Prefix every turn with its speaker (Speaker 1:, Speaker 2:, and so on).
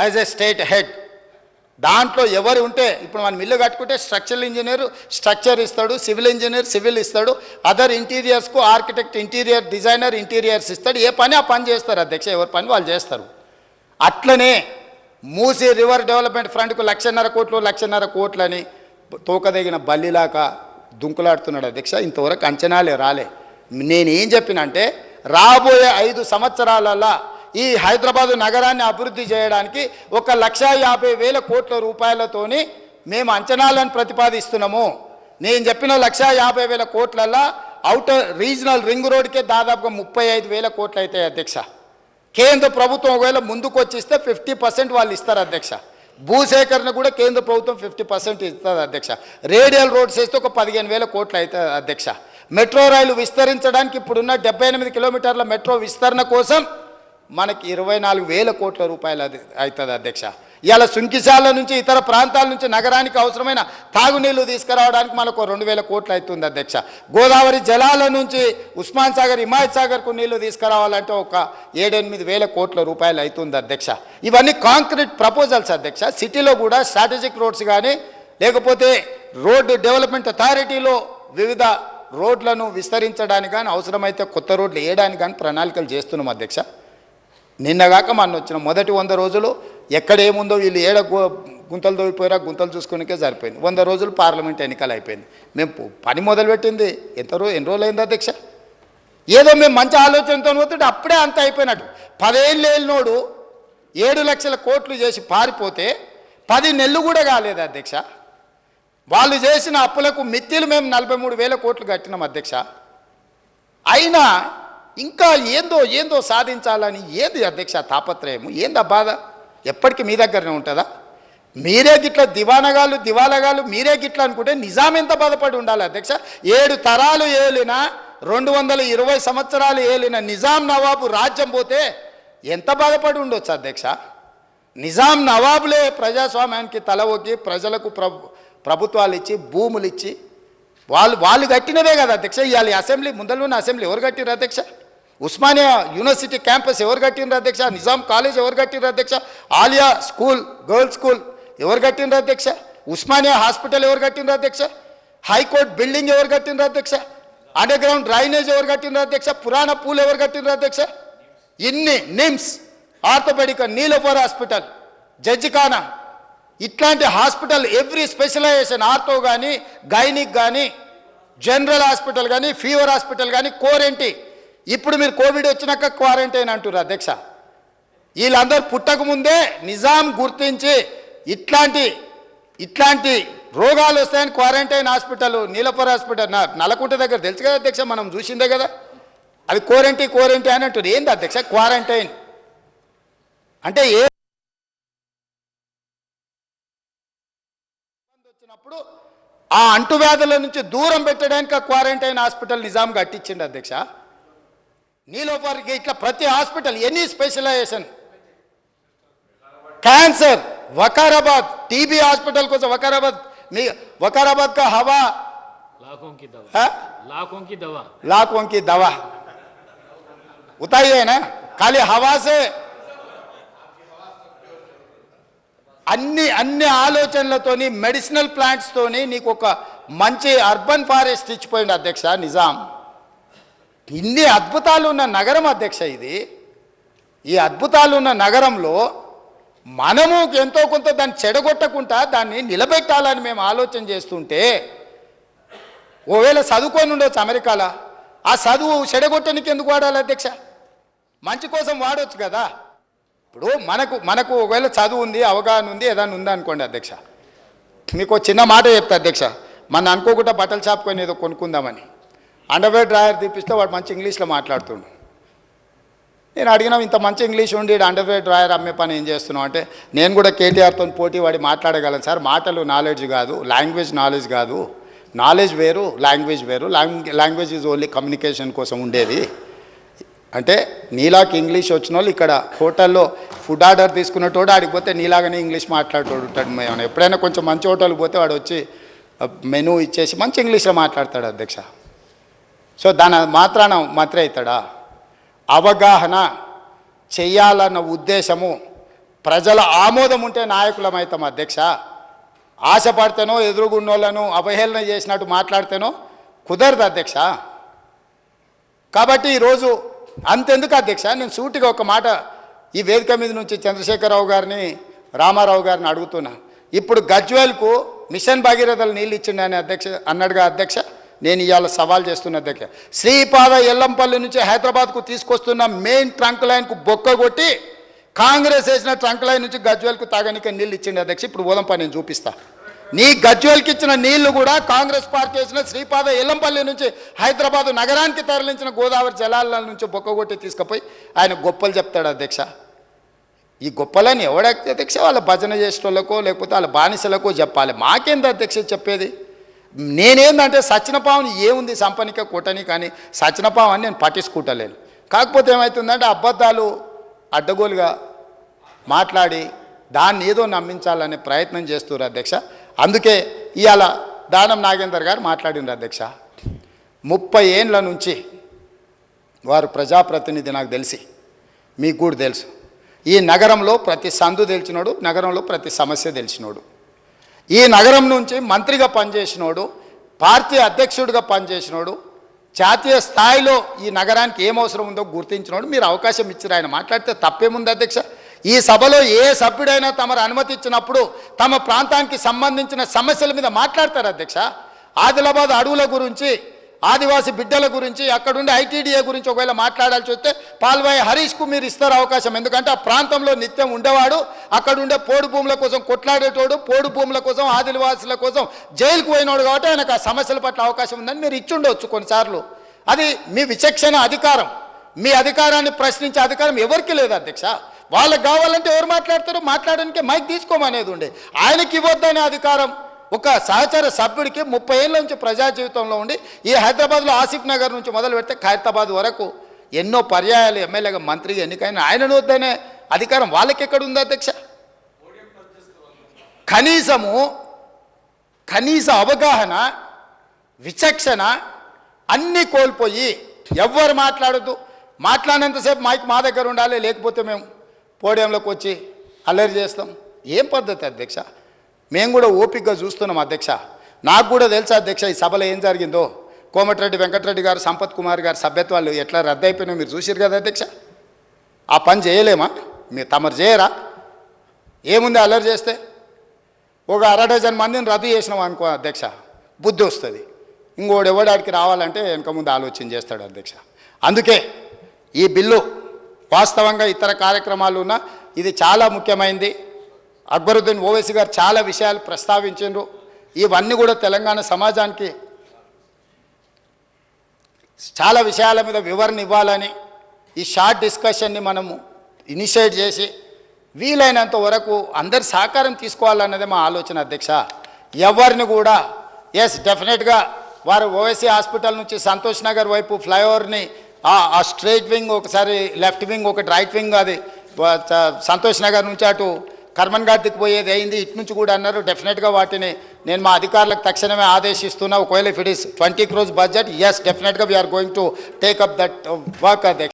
Speaker 1: As a state head దాంట్లో ఎవరు ఉంటే ఇప్పుడు మనం ఇల్లు కట్టుకుంటే స్ట్రక్చరల్ ఇంజనీర్ స్ట్రక్చర్ ఇస్తాడు సివిల్ ఇంజనీర్ సివిల్ ఇస్తాడు అదర్ ఇంటీరియర్స్కు ఆర్కిటెక్ట్ ఇంటీరియర్ డిజైనర్ ఇంటీరియర్స్ ఇస్తాడు ఏ పని ఆ పని చేస్తారు అధ్యక్ష ఎవరి పని వాళ్ళు చేస్తారు. అట్లనే మూసి రివర్ డెవలప్మెంట్ ఫ్రంట్కు లక్షన్నర కోట్లు లక్షన్నర కోట్లని తోకదగిన బల్లిలాగా దుంకులాడుతున్నాడు అధ్యక్ష ఇంతవరకు అంచనాలే రాలే. నేనేం చెప్పినంటే రాబోయే ఐదు సంవత్సరాలలో ఈ హైదరాబాదు నగరాన్ని అభివృద్ధి చేయడానికి ఒక లక్ష యాభై వేల కోట్ల రూపాయలతోని మేము అంచనాలను ప్రతిపాదిస్తున్నాము. నేను చెప్పిన లక్ష యాభై వేల కోట్లల్లో అవుటర్ రీజనల్ రింగ్ రోడ్కే దాదాపుగా ముప్పై ఐదు వేల కోట్లు అవుతాయి అధ్యక్ష. కేంద్ర ప్రభుత్వం ఒకవేళ ముందుకు వచ్చిస్తే ఫిఫ్టీ పర్సెంట్ వాళ్ళు ఇస్తారు అధ్యక్ష. భూసేకరణ కూడా కేంద్ర ప్రభుత్వం ఫిఫ్టీ పర్సెంట్ ఇస్తుంది అధ్యక్ష. రేడియల్ రోడ్స్ వేస్తే ఒక పదిహేను వేల కోట్లు అవుతుంది అధ్యక్ష. మెట్రో రైలు విస్తరించడానికి ఇప్పుడున్న డెబ్బై ఎనిమిది కిలోమీటర్ల మెట్రో విస్తరణ కోసం మనకి ఇరవై నాలుగు వేల కోట్ల రూపాయలు అది అవుతుంది అధ్యక్ష. ఇవాళ సుంకిశాల నుంచి ఇతర ప్రాంతాల నుంచి నగరానికి అవసరమైన తాగునీళ్ళు తీసుకురావడానికి మనకు రెండు వేల కోట్లు అవుతుంది అధ్యక్ష. గోదావరి జలాల నుంచి ఉస్మాన్ సాగర్ హిమాయత్ సాగర్కు నీళ్ళు తీసుకురావాలంటే ఒక ఏడెనిమిది వేల కోట్ల రూపాయలు అవుతుంది అధ్యక్ష. ఇవన్నీ కాంక్రీట్ ప్రపోజల్స్ అధ్యక్ష. సిటీలో కూడా స్ట్రాటజిక్ రోడ్స్ కానీ లేకపోతే రోడ్డు డెవలప్మెంట్ అథారిటీలో వివిధ రోడ్లను విస్తరించడానికి కానీ అవసరమైతే కొత్త రోడ్లు వేయడానికి కానీ ప్రణాళికలు చేస్తున్నాం అధ్యక్ష. నిన్నగాక మన వచ్చిన మొదటి వంద రోజులు ఎక్కడ ఏముందో వీళ్ళు ఏడ గు- గుంతలు తోగిపోయారా గుంతలు చూసుకునికే సరిపోయింది. వంద రోజులు పార్లమెంట్ ఎన్నికలు అయిపోయింది. మేము పని మొదలుపెట్టింది. ఎంత రోజు ఎన్ని రోజులు అయింది అధ్యక్ష? ఏదో మేము మంచి ఆలోచనతో పోతుంటే అప్పుడే అంత అయిపోయినట్టు. పదేళ్ళు వెళ్ళినోడు ఏడు లక్షల కోట్లు చేసి పారిపోతే పది నెలలు కూడా కాలేదు అధ్యక్ష. వాళ్ళు చేసిన అప్పులకు మిత్తిలు మేము నలభై మూడు వేల కోట్లు కట్టినాం అధ్యక్ష. అయినా ఇంకా ఏందో ఏందో సాధించాలని ఏంది అధ్యక్ష తాపత్రయము? ఏంది ఆ బాధ? ఎప్పటికీ మీ దగ్గరనే ఉంటుందా? మీరే గిట్ల దివానగాలు దివాలగాలు మీరే గిట్ల అనుకుంటే నిజాం ఎంత బాధపడి ఉండాలి అధ్యక్ష? ఏడు తరాలు ఏలిన రెండు వందల ఇరవై సంవత్సరాలు ఏలిన నిజాం నవాబు రాజ్యం పోతే ఎంత బాధపడి ఉండొచ్చు అధ్యక్ష? నిజాం నవాబులే ప్రజాస్వామ్యానికి తల ఒగ్గి ప్రజలకు ప్రభు ప్రభుత్వాలు ఇచ్చి భూములు ఇచ్చి వాళ్ళు వాళ్ళు కట్టినవే కదా అధ్యక్ష? ఇవాళ అసెంబ్లీ ముందరలోనే అసెంబ్లీ ఎవరు కట్టిరు అధ్యక్ష? ఉస్మానియా యూనివర్సిటీ క్యాంపస్ ఎవరు కట్టిండ్రు అధ్యక్ష? నిజాం కాలేజ్ ఎవరు కట్టిండ్రు అధ్యక్ష? ఆలియా స్కూల్ గర్ల్స్ స్కూల్ ఎవరు కట్టిండ్రు అధ్యక్ష? ఉస్మానియా హాస్పిటల్ ఎవరు కట్టిండ్రు అధ్యక్ష? హైకోర్టు బిల్డింగ్ ఎవరు కట్టిండ్రు అధ్యక్ష? అండర్ గ్రౌండ్ డ్రైనేజ్ ఎవరు కట్టిండ్రు అధ్యక్ష? పురాణ పూల్ ఎవరు కట్టిండ్రు అధ్యక్ష? ఇన్ని నిమ్స్ ఆర్థోపెడిక్ నీలోఫర్ హాస్పిటల్ జడ్జిఖానా ఇట్లాంటి హాస్పిటల్ ఎవ్రీ స్పెషలైజేషన్ ఆర్థో కానీ గైనిక్ కానీ జనరల్ హాస్పిటల్ కానీ ఫీవర్ హాస్పిటల్ కానీ కోరెంటీ ఇప్పుడు మీరు కోవిడ్ వచ్చినాక క్వారంటైన్ అంటారు అధ్యక్ష. వీళ్ళందరూ పుట్టక ముందే నిజాం గుర్తించి ఇట్లాంటి ఇట్లాంటి రోగాలు వస్తాయని క్వారంటైన్ హాస్పిటల్ నీలపర్ హాస్పిటల్ నా దగ్గర తెలుసు కదా అధ్యక్ష మనం చూసిందే కదా. అది క్వారంటీ క్వారంటీ అని అంటారు ఏంది అధ్యక్ష క్వారంటైన్? అంటే ఏ వచ్చినప్పుడు ఆ అంటువ్యాధుల నుంచి దూరం పెట్టడానికి ఆ క్వారంటైన్ హాస్పిటల్ నిజాం కట్టించిండు అధ్యక్ష. నీలోపరికి ఇట్లా ప్రతి hospital any specialization cancer Vikarabad TB hospital కోసం వకారాబాద్ మీ వకారాబాద్ కా హవా
Speaker 2: लाखों की दवा
Speaker 1: है?
Speaker 2: लाखों की दवा
Speaker 1: लाखों की दवा उताई है ना खाली हवा से అన్ని అన్ని ఆలోచనలతోని మెడిసినల్ ప్లాంట్స్తోని నీకు ఒక మంచి అర్బన్ ఫారెస్ట్ ఇచ్చిపోయింది అధ్యక్ష నిజాం ఇన్ని అద్భుతాలు ఉన్న నగరం అధ్యక్ష ఇది. ఈ అద్భుతాలు ఉన్న నగరంలో మనము ఎంతో కొంత దాన్ని చెడగొట్టకుండా దాన్ని నిలబెట్టాలని మేము ఆలోచన చేస్తుంటే ఓవేళ చదువుకొని ఉండొచ్చు అమెరికాలో. ఆ చదువు చెడగొట్టనికి ఎందుకు వాడాలి అధ్యక్ష? మంచి కోసం వాడొచ్చు కదా. ఇప్పుడు మనకు మనకు ఒకవేళ చదువు ఉంది అవగాహన ఉంది ఏదైనా ఉందనుకోండి అధ్యక్ష. మీకు చిన్న మాట చెప్తా అధ్యక్ష. మన అనుకోకుండా బట్టల షాప్ కొని ఏదో కొనుక్కుందామని. అండర్వేర్ డ్రాయర్ తీపిస్తే వాడు మంచి ఇంగ్లీష్లో మాట్లాడుతుండు. నేను అడిగినాం ఇంత మంచి ఇంగ్లీష్ ఉండి అండర్వేర్ డ్రాయర్ అమ్మే పని ఏం చేస్తున్నావు? అంటే నేను కూడా కేటీఆర్తో పోటీ వాడి మాట్లాడగలను సార్. మాటలు నాలెడ్జ్ కాదు లాంగ్వేజ్ నాలెడ్జ్ కాదు. నాలెడ్జ్ వేరు లాంగ్వేజ్ వేరు. లాంగ్వేజ్ ఈజ్ ఓన్లీ కమ్యూనికేషన్ కోసం ఉండేది. అంటే నీలాకి ఇంగ్లీష్ వచ్చిన వాళ్ళు ఇక్కడ హోటల్లో ఫుడ్ ఆర్డర్ తీసుకున్నటోడు ఆడికి పోతే నీలాగానే ఇంగ్లీష్ మాట్లాడుతుంటాడు ఉంటాడు. మేము ఎప్పుడైనా కొంచెం మంచి హోటల్కి పోతే వాడు వచ్చి మెనూ ఇచ్చేసి మంచి ఇంగ్లీష్లో మాట్లాడతాడు అధ్యక్ష. సో దాని మాత్రాన మాత్రే అవుతాడా అవగాహన చెయ్యాలన్న ఉద్దేశము ప్రజల ఆమోదం ఉంటే నాయకులమవుతాం అధ్యక్ష. ఆశపడితేనో ఎదురుగున్నోళ్ళను అవహేళన చేసినట్టు మాట్లాడితేనో కుదరదు అధ్యక్ష. కాబట్టి ఈరోజు అంతెందుకు అధ్యక్ష? నేను సూటిగా ఒక మాట ఈ వేదిక మీద నుంచి చంద్రశేఖరరావు గారిని రామారావు గారిని అడుగుతున్నా. ఇప్పుడు గజ్వేల్కు మిషన్ భగీరథలు నీళ్ళు ఇచ్చిండు అధ్యక్ష అన్నాడుగా అధ్యక్ష. నేను ఇవాళ సవాల్ చేస్తున్న దగ్గర. శ్రీపాద ఎల్లంపల్లి నుంచి హైదరాబాద్కు తీసుకొస్తున్న మెయిన్ ట్రంక్ లైన్కు బొక్క కొట్టి కాంగ్రెస్ వేసిన ట్రంక్ లైన్ నుంచి గజ్వేల్కు తాగనికే నీళ్ళు ఇచ్చింది అధ్యక్ష. ఇప్పుడు ఓదంపా నేను చూపిస్తా. నీ గజ్వేల్కి ఇచ్చిన నీళ్ళు కూడా కాంగ్రెస్ పార్టీ వేసిన శ్రీపాద ఎల్లంపల్లి నుంచి హైదరాబాద్ నగరానికి తరలించిన గోదావరి జలాల నుంచి బొక్క కొట్టి తీసుకుపోయి ఆయన గొప్పలు చెప్తాడు అధ్యక్ష. ఈ గొప్పలని ఎవడైతే అధ్యక్ష? వాళ్ళ భజన చేసేటోళ్ళకో లేకపోతే వాళ్ళ బానిసలకో చెప్పాలి. మాకేంది అధ్యక్ష చెప్పేది? నేనేందంటే సచినపావుని ఏముంది సంపనిక కొట్టని కానీ సచినపావు అని నేను పట్టించుకుంటలేను. కాకపోతే ఏమవుతుందంటే అబద్ధాలు అడ్డగోలుగా మాట్లాడి దాన్ని ఏదో నమ్మించాలనే ప్రయత్నం చేస్తున్నారు అధ్యక్ష. అందుకే ఇవాళ దానం నాగేందర్ గారు మాట్లాడినారు అధ్యక్ష. ముప్పై ఏండ్ల నుంచి వారు ప్రజాప్రతినిధి నాకు తెలిసి మీకు కూడా తెలుసు. ఈ నగరంలో ప్రతి సందు తెలిసినోడు నగరంలో ప్రతి సమస్య తెలిసినోడు. ఈ నగరం నుంచి మంత్రిగా పనిచేసినోడు పార్టీ అధ్యక్షుడిగా పనిచేసినోడు జాతీయ స్థాయిలో ఈ నగరానికి ఏం అవసరం ఉందో గుర్తించినోడు మీరు అవకాశం ఇచ్చారు. ఆయన మాట్లాడితే తప్పేముంది అధ్యక్ష? ఈ సభలో ఏ సభ్యుడైనా తమరు అనుమతి ఇచ్చినప్పుడు తమ ప్రాంతానికి సంబంధించిన సమస్యల మీద మాట్లాడతారు అధ్యక్ష. ఆదిలాబాద్ అడవుల గురించి ఆదివాసి బిడ్డల గురించి అక్కడుండే ఐటీడీఏ గురించి ఒకవేళ మాట్లాడాల్సి వస్తే పాల్వాయి హరీష్కు మీరు ఇస్తారు అవకాశం. ఎందుకంటే ఆ ప్రాంతంలో నిత్యం ఉండేవాడు అక్కడుండే పోడు భూముల కోసం కొట్లాడేటోడు పోడు భూముల కోసం ఆదివాసుల కోసం జైలుకు పోయినోడు కాబట్టి ఆయనకు ఆ సమస్యల పట్ల అవకాశం ఉందని మీరు ఇచ్చుండవచ్చు కొన్నిసార్లు. అది మీ విచక్షణ అధికారం. మీ అధికారాన్ని ప్రశ్నించే అధికారం ఎవరికి లేదు అధ్యక్ష. వాళ్ళకి కావాలంటే ఎవరు మాట్లాడతారు? మాట్లాడడానికి మైక్ తీసుకోమనేది ఉండే. ఆయనకి ఇవ్వద్దనే అధికారం. ఒక సహచర సభ్యుడికి ముప్పై ఏళ్ళ నుంచి ప్రజా జీవితంలో ఉండి ఈ హైదరాబాద్లో ఆసిఫ్ నగర్ నుంచి మొదలు పెడితే ఖైరతాబాద్ వరకు ఎన్నో పర్యాయాలు ఎమ్మెల్యేగా మంత్రిగా ఎన్నికైన ఆయనను వద్దనే అధికారం వాళ్ళకి ఎక్కడ ఉంది అధ్యక్ష? కనీసము కనీస అవగాహన విచక్షణ అన్నీ కోల్పోయి ఎవ్వరు మాట్లాడద్దు. మాట్లాడినంతసేపు మైక్ మా దగ్గర ఉండాలి లేకపోతే మేము పోడియంలోకి వచ్చి అల్లరి చేస్తాం. ఏం పద్ధతి అధ్యక్ష? మేము కూడా ఓపికగా చూస్తున్నాం అధ్యక్ష. నాకు కూడా తెలుసా అధ్యక్ష ఈ సభలో ఏం జరిగిందో? కోమటిరెడ్డి వెంకటరెడ్డి గారు సంపత్ కుమార్ గారు సభ్యత్వాలు ఎట్లా రద్దయిపోయినా మీరు చూసారు కదా అధ్యక్ష. ఆ పని చేయలేమా? మీరు తమరు చేయరా? ఏముంది అల్లరి చేస్తే? ఒక అర డజన్ మందిని రద్దు చేసినాం అనుకో అధ్యక్ష బుద్ధి వస్తుంది. ఇంకోడు ఎవడాడికి రావాలంటే వెనక ముందు ఆలోచన చేస్తాడు అధ్యక్ష. అందుకే ఈ బిల్లు వాస్తవంగా ఇతర కార్యక్రమాలు ఉన్న ఇది చాలా ముఖ్యమైనది అక్బరుద్దీన్ ఓవైసీ గారు చాలా విషయాలు ప్రస్తావించారు ఇవన్నీ కూడా తెలంగాణ సమాజానికి చాలా విషయాల మీద వివరణ ఇవ్వాలని ఈ షార్ట్ డిస్కషన్ని మనము ఇనిషియేట్ చేసి వీలైనంత వరకు అందరి సహకారం తీసుకోవాలన్నదే మా ఆలోచన అధ్యక్ష. ఎవరిని కూడా ఎస్ డెఫినెట్గా వారు ఓవైసీ హాస్పిటల్ నుంచి సంతోష్ నగర్ వైపు ఫ్లైఓవర్ని ఆ స్ట్రైట్ వింగ్ ఒకసారి లెఫ్ట్ వింగ్ ఒకటి రైట్ వింగ్ అది సంతోష్ నగర్ నుంచి అటు కర్మన్ ఘాట్కి పోయేది అయింది. ఇటు నుంచి కూడా అన్నారు డెఫినెట్గా వాటిని నేను మా అధికారులకు తక్షణమే ఆదేశిస్తున్నా. ఒకవేళ if it is twenty crore budget yes డెఫినెట్గా we are going to take up that work అదే